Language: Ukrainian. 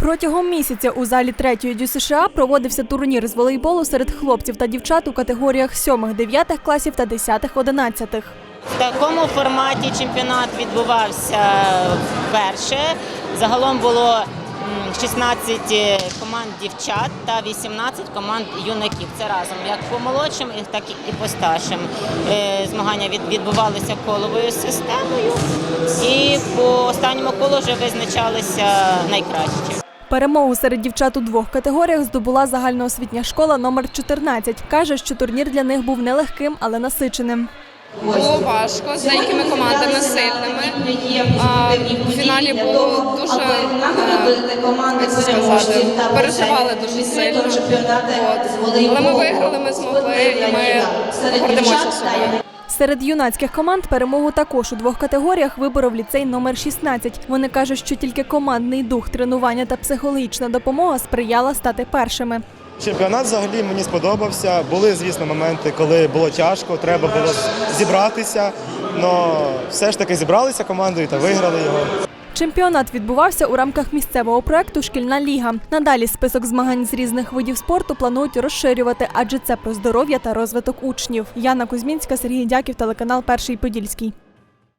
Протягом місяця у залі третьої дю США проводився турнір з волейболу серед хлопців та дівчат у категоріях 7-9 класів та 10-11. В такому форматі чемпіонат відбувався вперше. Загалом було 16 команд дівчат та 18 команд юнаків. Це разом як по молодшим, так і по старшим. Е, Змагання відбувалися коловою системою, і по останньому колу вже визначалися найкращі. Перемогу серед дівчат у двох категоріях здобула загальноосвітня школа номер 14. Каже, що турнір для них був нелегким, але насиченим. Було важко з деякими командами сильними. А в фіналі було дуже е, як сказати, переживали дуже сильно. От. Але ми виграли, ми змогли і ми гордимося собою. Серед юнацьких команд перемогу також у двох категоріях виборов ліцей номер 16. Вони кажуть, що тільки командний дух, тренування та психологічна допомога сприяла стати першими. Чемпіонат взагалі мені сподобався. Були, звісно, моменти, коли було тяжко, треба було зібратися. але все ж таки зібралися командою та виграли його. Чемпіонат відбувався у рамках місцевого проекту Шкільна ліга. Надалі список змагань з різних видів спорту планують розширювати, адже це про здоров'я та розвиток учнів. Яна Кузьмінська, Сергій Дяків, телеканал Перший Подільський.